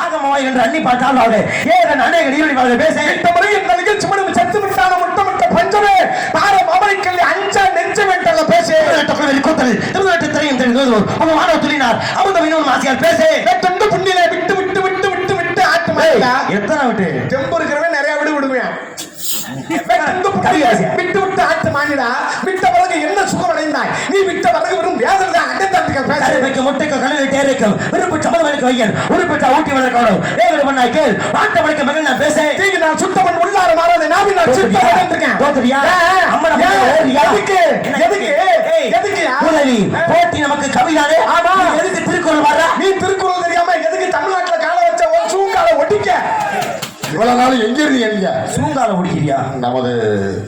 ஆகமாய் என்று அன்னி பார்த்தாலாக ஏகன் அநேக நீரிழிவாக பேச இந்த முறை இந்த நிகழ்ச்சி மனம் சத்து விட்டான முட்டமிட்ட பஞ்சமே தாரம் அமெரிக்கல் அஞ்ச நெஞ்சு வெட்டல பேசு. வெட்டு புண்ணில விட்டு விட்டு விட்டு விட்டு விட்டு ஆட்டு எத்தனை விட்டு? தெம்பு இருக்கிறவன் வெட்டு புண்ணில கவியாசி. விட்டு விட்டு ஆட்டு மானிடா. விட்ட பிறகு என்ன சுகம் அடைந்தாய்? நீ விட்ட பிறகு வெறும் வேதனை அடைந்தாட்டுகள் பேச. கருவைக்கு முட்டைக்கு கழுவில் தேரைக்கும் விருப்பு வையன் உருப்பிட்ட ஊட்டி வளர்க்கணும் வேறு பண்ணாய் கேள். வளைக்க மகன் நான் பேச. நான் சுத்தவன் உள்ளார மாறாத நான் சுத்த இருக்கேன் தோத்துறியா? அம்மனை ஏன்? போட்டு ஓடுறியா? எதுக்கு? எதுக்கு? எதுக்கு? போட்டி நமக்கு கவிதானே ஆமா. நீ எதுக்கு திருக்குறள் வர்ற நீ திருக்குறள் தெரியாம எதுக்கு தமிழ்நாட்டுல கால வச்ச ஒரு சூங்கால ஒட்டிக்க இவ்வளவு நாள் எங்க இருந்தீங்க? சூங்கால முடிக்கிறியா நமது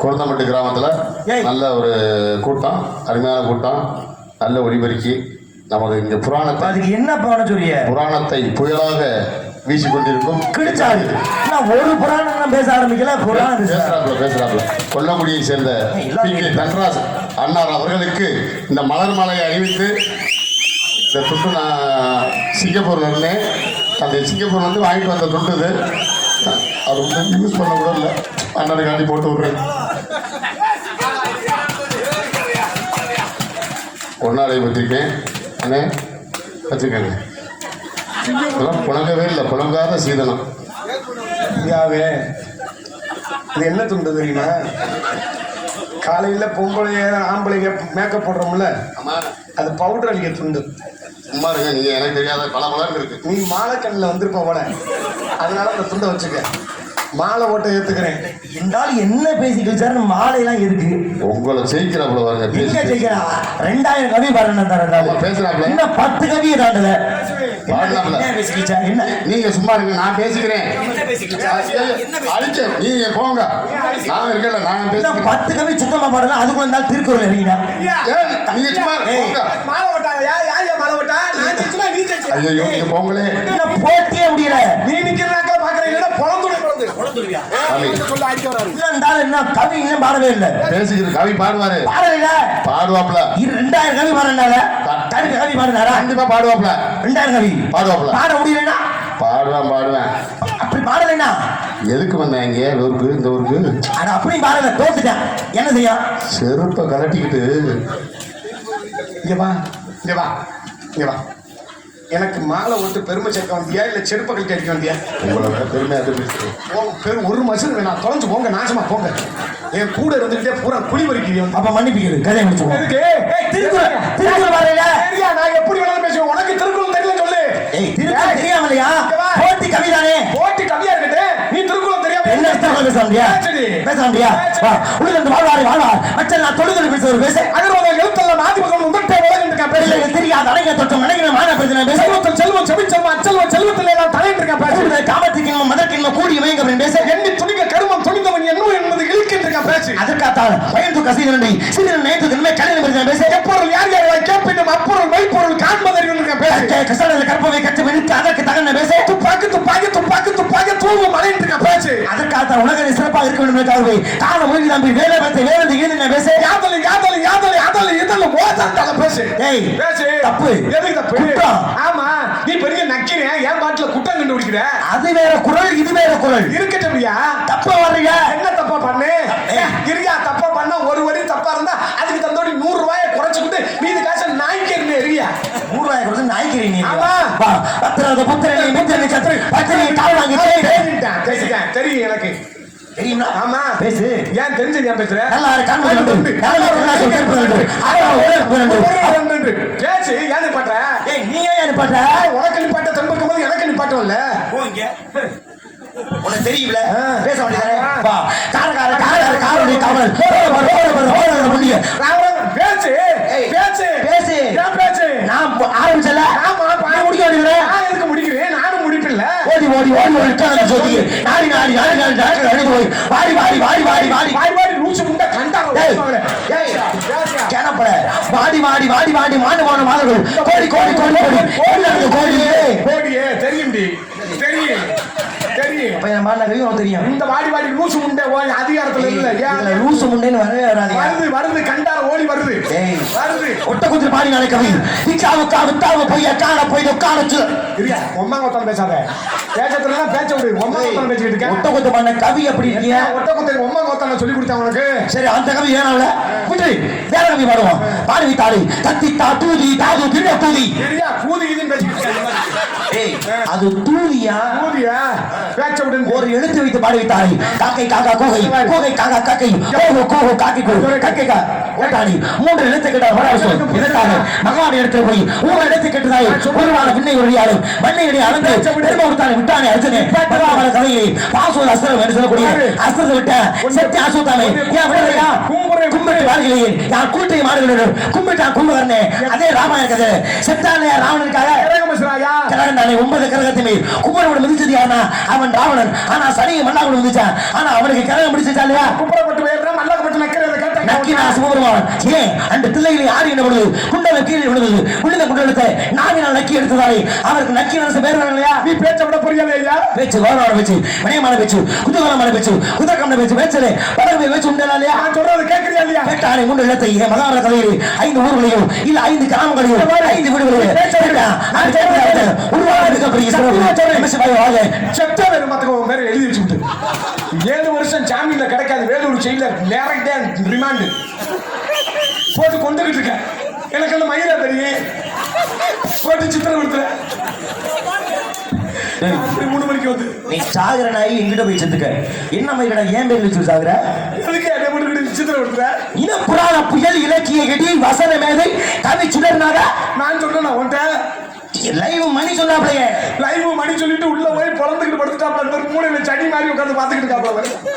குழந்தமட்டு கிராமத்துல. நல்ல ஒரு கூட்டம் அருமையான கூட்டம் நல்ல ஒளிபெருக்கி நமது இங்க புராணத்தை அதுக்கு என்ன பண்ண சொல்றிய புராணத்தை புயலாக வீசிக்கொண்டிருக்கும். கிழிச்சாரு. நான் ஒரு புராணம் நான் பேச ஆரம்பிக்கல புராணம் பேச பேசுறாப்புல பேசுறாப்புல. கொல்லங்குடியை சேர்ந்த தன்ராஜ் அன்னார் அவர்களுக்கு இந்த மலர் மாலையை அணிவித்து இந்த துண்டு நான் சிங்கப்பூர்ல இருந்தேன். அந்த சிங்கப்பூர்ல இருந்து வாங்கிட்டு வந்த துண்டு இது. அது வந்து யூஸ் பண்ண கூட இல்லை. அண்ணனுக்காண்டி போட்டு விடுறேன் பொன்னாடை வச்சிருக்கேன். அண்ணே வச்சுக்கோங்க இதெல்லாம் புழங்கவே இல்லை. புழங்காத சீதனம். யாவே? இது என்ன துண்டு தெரியுமா? காலையில பொம்பளைய ஆம்பளைங்க மேக்கப் போடுறோம்ல அது பவுடர் அடிக்க துண்டு. சும்மா இருங்க. நீங்க எனக்கு தெரியாத பல பலன்னு இருக்கு. நீ மாலை கண்ணில் வந்திருப்ப போல. அதனால அந்த துண்டை வச்சுக்க. மாலை ஓட்ட ஏத்துக்கிறேன். இருந்தாலும் என்ன பேசி கிழிச்சாரு மாலை எல்லாம் இருக்கு உங்களை ஜெயிக்கிறாப்புல வாங்க எங்க பேசி. ஜெயிக்கிறா ரெண்டாயிரம் கவி பாருங்க ஆமா, பேசுறாப்புல. இன்னும் பத்து கவியை தாண்டல. என்ன பேசி என்ன நீங்க சும்மா இருங்க நான் பேசிக்கிறேன். அழிச்ச நீங்க போங்க. நான் இருக்கல நான் பேசுகிறேன் பத்து கவி சுத்தமா பாடல அதுக்குள்ள இருந்தாலும் திருக்குறள் ஏன், நீங்க சும்மா மாலை ஓட்டாங்க யார் யார் மாலை ஓட்டா? நான் ஜெயிச்சுனா நீ ஜெயிச்சு ஐயோ நீங்க போங்களே. போட்டியே முடியல. நீ பொழந்துடு சொல்ல அடிக்க இருந்தாலும் இன்னும் கவி? இன்னும் பாடவே இல்லை. பேசிக்கிட்டு கவி பாடுவாரு. பாடல பாடுவாப்ல இது ரெண்டாயிரம் கவி பாடினால கருப்பு கவி பாடினாரா கண்டிப்பா பாடுவாப்ல ரெண்டாயிரம் கவி. பாடுவாப்ல பாட முடியலன்னா? பாடுவேன் பாடுவேன். அப்படி பாடலைன்னா? எதுக்கு வந்தேன் இங்க? இந்த ஊருக்கு இந்த ஊருக்கு. அது அப்படி பாடல. தோத்துட்டேன். என்ன செய்ய? செருப்பை கலட்டிக்கிட்டு இங்க வா. இங்க வா. இங்க வா. எனக்கு மாலை ஓட்டு பெருமை சேர்க்க வந்தியா? இல்ல செருப்பை கழட்டி அடிக்க வந்தியா? உங்களை விட பெருமையா தெரிவிச்சு போங்க, பெரும் ஒரு மசல் வேணாம். தொலைஞ்சு போங்க நாசமா போங்க. என் கூட இருந்துகிட்டே பூரா குழி வரைக்கிறீங்க அப்ப மன்னிப்பிக்கிறது எதுக்கு? ஏய், திருக்குறள் திருக்குறள் பாடல சரியா நான் எப்படி வேணாலும் பேசுவேன். உனக்கு திருக்குறள் தெரியல சொல்லு. ஏய் திருக்குறள் தெரியாமலையா. போட்டி கவிதானே? போட்டி கவியா இருக்கட்டு நீ திருக்குறள் தெரியாம என்ன பேச முடியா. பேச முடியா வா உள்ள வாழ்வாரி வாழ்வார். மற்ற நான் தொழுதல் பேசுவது பேச. அகர்வாத எழுத்தெல்லாம் ஆதிபகம் உங்கள்கிட்ட விலகிட்டு பேச தெரியாத அடங்க தொட்டம் அடங்கின மான பிரச்சனை செல்வத்தில் செல்வம் செவிச்செல்வம் அச்செல்வம் செல்வத்தில் எல்லாம் தலையிட்டு இருக்கேன் பேச கூடுதல் காமத்தின் மதற்கின்ம கூடி மயங்க அப்படின்னு பேச எண்ணி துணிக்க கருமம் துணிந்தவன் என்ன என்பது இழுக்கிட்டு இருக்கேன் பேசு அதற்காத்தான் பயந்து கசிதனை நேற்று பிரச்சனை பேச எப்பொருள் யார் யார் கேட்பினும் அப்பொருள் மெய்ப்பொருள் காண்பதறிவு இருக்கேன் பேசு கசடல கற்பவை கற்று வெளுத்து அதற்கு தகன பேச. துப்பாக்கி துப்பாக்கி துப்பாக்கி துப்பாக்கி தூவும் மலையிட்டு இருக்கேன் பேசு அதற்காக உலகை சிறப்பாக இருக்க வேண்டும் என்பதற்காகவே கால மொழி நம்பி வேலை பார்த்து வேலை ஈடு பேச. யாதல் யாதல் யாதல் யாதல் இதழ் மோசத்தால பேசு. ஏய், பேசு. தப்பு. எதுக்கு தப்பு. ஆமா. நீ பெரிய நக்கிறேன் என் பாட்டுல குட்டம் கண்டுபிடிக்கிற? அது வேற குரல் இது வேற குரல். இருக்கட்டும்யா. தப்பா வர்றீங்க. என்ன தப்பா பண்ணு? இருயா தப்பா பண்ணா ஒரு வரி தப்பா இருந்தா அதுக்கு தந்தோடி நூறு ரூபாயை குறைச்சுக்கிட்டு மீதி காசை நாய்க்கு இருந்து எரியா நூறு ரூபாய் கொடுத்து நாய்க்கிறீங்க ஆமா. பத்திரத புத்திரனை மித்திரனை சத்திரை பத்திரனை கால் வாங்கி தெரியும் எனக்கு. தெரியுமா? ஆமா. பேசு. ஏன் தெரிஞ்சு ஏன் பேசுற? நல்லா இரு, கண்ணு கண்டு. நல்லா இரு, நல்லா இரு, கேட்பு கண்டு. ஆமா, ஒரே கேட்பு கண்டு. ஒரு ரெண்டு, ரெண்டு. பேசு ஏன் நிப்பாட்ட ஏய், நீ ஏன் அனுப்பாட்ட? உனக்கு நிப்பாட்ட தெம்புக்கும் போது எனக்கு நிப்பாட்டம்ல போ இங்க. உனக்கு தெரியும்ல ஆ. பேச வேண்டியதானே வா காரக்கார காரக்கார காரனுடைய காவல் ஓட பாரு, ஓட பாரு, ஓட பாரு, முடிய. பேசு ஏய், பேசு பேசு. ஏன் பேசு நான் ஆரம்பிச்சல ஆமா நீ முடிக்க வேண்டியதுல நான் எதுக்கு முடிக்கிறேன் நானும் முடிப்பில்ல ஓடி ஓடி ஓடி ஓடி நாடி நாடி நாடி நாடி நாடி நாடி போய் வாடி வாடி வாடி வாடி வாடி வாடி வாடி வாடி வாடி மாண்டு போன மாதர்கள் கோடி கோடி கோடி கோடி கோடி நடந்து கோடியே தெரியும் தெரியும் அப்ப என் மாடின கவி உனக்கு தெரியும். இந்த வாடி வாடி லூசு முண்டை அதிகாரத்துல இல்ல. ஏன்? லூசு முண்டேன்னு வரவே வராது வருது வருது கண்டார ஓடி வருது. ஒட்ட குதிரை பாடி நாளை கவி இச்சாவுக்கா வித்தாவு போய் காண உட்காரச்சு பேசாத. பேசத்துல பேச்ச விடு. பேசிக்கிட்டு இருக்கேன். ஒட்ட குதிரை பண்ண கவி இருக்கீங்க? ஒட்ட குத்தை ஒம்மாங்க ஒருத்தன் சொல்லி உனக்கு. சரி அந்த கவி ஏனாவில விட்டு வேற கவி பாடுவோம் பாடி வித்தாடி தத்தி தா தூதி தாது பின்ன தூதி கூதி இதுன்னு பேசிக்கிட்டு இருக்கேன் ஏய் அது தூதியா கூதியா பேச்ச ஒரு எழுத்து வைத்து பாடி வைத்தாடி காக்கை காக்கா கூகை. கூகை காக்கா காக்கை. கோகு கோகு காக்கை கோகு காக்கை கா ஓட்டாடி மூன்று எழுத்து கேட்ட வரவசம் இதற்காக மகான் இடத்துல போய் மூணு எழுத்து கேட்டதாய் ஒருவான விண்ணை ஒழியாடும் மண்ணை அடி அளந்து பெருமை கொடுத்தானே விட்டானே அர்ஜுனே. பகவான கதையை பாசுவத அஸ்திரம் என்று சொல்லக்கூடிய அஸ்திரத்தை விட்ட சக்தி ஆசுத்தானே ஏன் விடலையா? கும்பிட்டு வாழ்கிறேன் யார் கூட்டை மாறுகிறேன். கும்பிட்டா கும்பகர்னே அதே ராமாயண கதை செத்தானே ராவணனுக்காக தானே ஒன்பது கரகத்தை மேல். குமரனோட மிதிச்சது யாருன்னா அவன் ராவணன். ஆனா சனியை மண்ணாவோட மிதிச்சான் ஆனா அவனுக்கு கரகம் பிடிச்சா இல்லையா? நக்கிறத நக்கினா கேட்டேன் சிவபெருமான் ஏன் அந்த தில்லையிலே ஆடி என்ன விழுது குண்டல கீழே விழுது விழுந்த குண்டலத்தை நாவினால் நக்கி எடுத்ததாலே அவருக்கு நக்கி அரசு பேர் இல்லையா? நீ பேச்ச விட புரியல ஐயா பேச்சு கௌரவமான பேச்சு வினயமான பேச்சு குதூகலமான பேச்சு குதர்க்கமான பேச்சு பேச்சலே படர்மை பேச்சு உண்டா இல்லையா? நான் சொல்றது கேட்கறியா இல்லையா? இடத்தை ஐந்து ஊர்களையும் இல்ல ஐந்து கிராமங்களையும் ஐந்து வீடுகளையும் வேறு மத்தக உன் பேரை எழுதி ஏழு வருஷம் ஜாமீன்ல கிடைக்காது. வேலூர் ஜெயில நேரடியா ரிமாண்டு போட்டு கொண்டுகிட்டு இருக்கேன். எனக்கு அந்த மயிலா தெரியும். போட்டு சித்திரம் கொடுத்துறேன் அப்படி மூணு மணிக்கு வந்து. நீ சாகுற நாய் எங்கிட்ட போய் செத்துக்க? என்ன மயிலடா ஏன் பேர் வச்சு சாகுற எதுக்கு என்ன சித்திரம் கொடுத்துறேன் இன புராண புயல் இலக்கிய கடி வசன மேதை கவி சுடர்னாக. நான் சொல்றேன் நான் உன்ட்ட. லைவ் மணி சொன்னாப்லையே. லைவ் மணி சொல்லிட்டு உள்ள போய் பிறந்துக்கிட்டு படுத்துட்டாப்ல. அந்த ஒரு மூலையில சனி மாதிரி உட்காந்து பாத்துக்கிட்டு இருக்காப்ல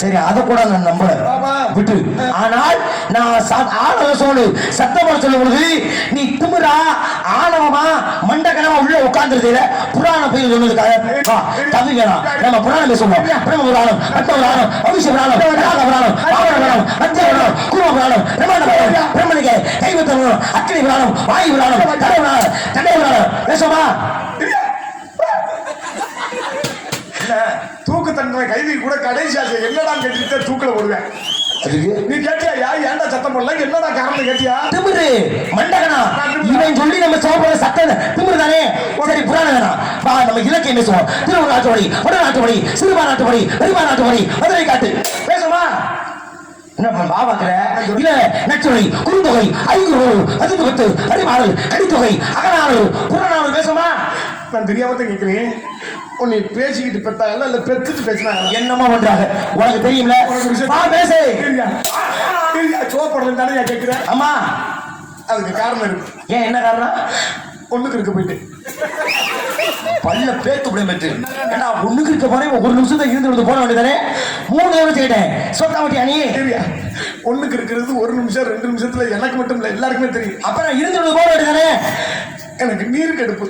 சரி அதை கூட நான் நம்பல. ஆமா. விட்டு. ஆனால் நான் ஆணவ சொல்லு சத்தமா சொல்லும் பொழுது நீ திமிரா ஆணவமா மண்டகனமா உள்ள உட்கார்ந்துருந்தீல? புராண புயல் சொன்னதுக்காக தம்பி வேணாம். நம்ம புராணம் பேசுவோம். பிரம்ம புராணம் பத்ம புராணம் அபிஷ புராணம் ராக புராணம் பாவன புராணம் மத்திய புராணம் குருவ புராணம் பிரம்மாண்ட புராணம் பிரம்மனுக்கு கைவத்த புராணம் அக்கினி புராணம் வாயு புராணம் தடை புராணம் பேசுவோமா தூக்கு தண்டனை கைதி கூட கடைசி ஆசை என்னடா கேட்டுட்டு தூக்கில போடுவேன். நீ கேட்டியா? யா ஏன்டா சத்தம் போடல? என்னடா காரணம் கேட்டியா? திமிரு மண்டகனா? இவன் சொல்லி நம்ம சோப்பட சத்த திமிரு தானே சரி வேணாம் வா நம்ம இலக்கியம் பேசுவோம். திருவள்ளுவர் நாட்டுப்படி வட நாட்டுப்படி சிறுபா நாட்டுப்படி பெருமா நாட்டுப்படி மதுரை காட்டு. பேசுமா. என்ன பண்ண வா பாக்குற இல்ல நச்சுரை குறுந்தொகை ஐங்குறு அதுக்கு பத்து அடிமாடல் கடித்தொகை அகநாடு புறநாடு பேசுமா நான் தெரியாம தான் கேட்கிறேன். உன்னை பேசிக்கிட்டு பெத்தாங்கல்ல இல்ல பெத்துட்டு பேசினாங்க என்னமா பண்றாங்க உனக்கு தெரியும்ல? பேசு. சோப்படல தானே கேட்கிறேன். அம்மா. அதுக்கு காரணம் இருக்கு. ஏன் என்ன காரணம்? ஒண்ணுக்கு இருக்க போயிட்டு. பல்ல பேத்து விட பெற்று. ஏன்னா ஒண்ணுக்கு இருக்க போறேன் ஒரு நிமிஷத்தை இருந்து விட்டு போன வேண்டியதானே? மூணு தடவை செய்யிட்டேன். சொத்த மாட்டியா நீ ஒண்ணுக்கு இருக்கிறது ஒரு நிமிஷம் ரெண்டு நிமிஷத்துல எனக்கு மட்டும் இல்ல எல்லாருக்குமே தெரியும். அப்புறம் இருந்து விட்டு போன வேண்டியதானே? எனக்கு நீர் கடுப்பு.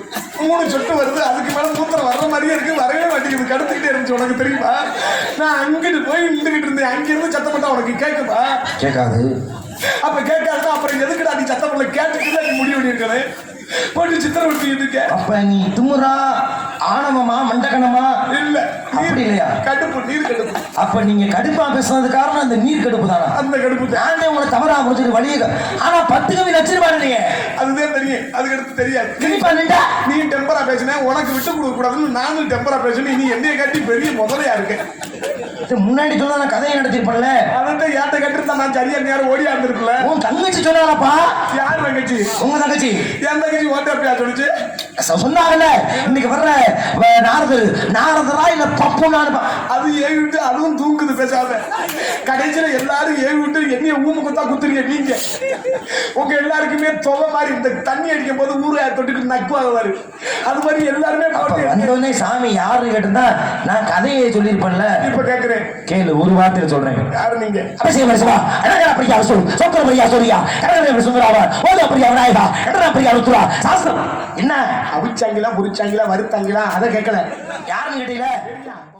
மூணு சொட்டு வருது அதுக்கு மேல மூத்திரம் வர்ற மாதிரியே இருக்கு வரவே மாட்டேங்குது. கடுத்துக்கிட்டே இருந்துச்சு உனக்கு தெரியுமா? நான் அங்கிட்டு போய் நின்றுகிட்டு இருந்தேன். அங்க இருந்து சத்தம் போட்டா உனக்கு கேட்குமா கேட்காது அப்ப கேட்காதுன்னா அப்புறம் எதுக்குடா நீ சத்தம் போடல? கேட்டுட்டு நீ முடிவு பண்ணிருக்கேன் போட்டு சித்திரம் விட்டு அப்ப நீ துமுறா? ஆணவமா மண்டகனமா? இல்ல அப்படி நீர் இல்லையா? கடுப்பு நீர் கடுப்பு. அப்ப நீங்க கடுப்பா பேசுனது காரணம் அந்த நீர் கடுப்பு தானா? அந்த கடுப்பு தான். நானே உங்களை தவறா புரிஞ்சுட்டு வழியே ஆனா பத்து கவி நச்சிருப்பாரு நீங்க. அதுதான் தெரியும். அதுக்கு அடுத்து தெரியாது திருப்பி நின்றா. நீ டெம்பரா பேசின உனக்கு விட்டு கொடுக்க கூடாதுன்னு நானும் டெம்பரா பேசினேன். நீ என்னைய காட்டி பெரிய முதலையா இருக்க முன்னாடி சொன்னா நான் கதையை நடத்திருப்பேன்ல அதான் ஏட்ட கட்டிருந்தா நான் சரியா நேரம் ஓடியா இருந்திருக்கல உன் தங்கச்சி சொன்னாலப்பா. யார் தங்கச்சி? உங்க தங்கச்சி. என் தங்கச்சி ஓட்ட அப்படியா சொல்லுச்சு? சொன்னாங்கல்ல. இன்னைக்கு வர்ற நாரதர் நாரதரா இல்ல பப்பு அது ஏவி விட்டு அதுவும் தூங்குது பேசாத கடைசியில எல்லாரும் ஏவி விட்டு என்னைய ஊம குத்தா குத்துறீங்க நீங்க. உங்க எல்லாருக்குமே தொலை மாதிரி இந்த தண்ணி அடிக்கும் போது ஊரை தொட்டுக்கு நக்குவாங்க அது மாதிரி எல்லாருமே வந்தோடனே சாமி யாருன்னு கேட்டிருந்தா நான் கதையை சொல்லியிருப்பேன்ல. இப்ப கேக்குறேன். கேளு ஒரு வார்த்தையில சொல்றேன். யாரு நீங்க? அவசியம் பேசுவா அழகா பிரியா சொல் சொக்கர பிரியா சொல்லியா கடற்கரை சுந்தராவா? ஓத பிரியா விநாயகா? கடனா பிரியா ருத்துரா சாஸ்திரம். என்ன? அவிச்சாங்களா புரிச்சாங்களா வருத்தாங்களா? அதை கேட்கல யாருன்னு கேட்டீங்களா?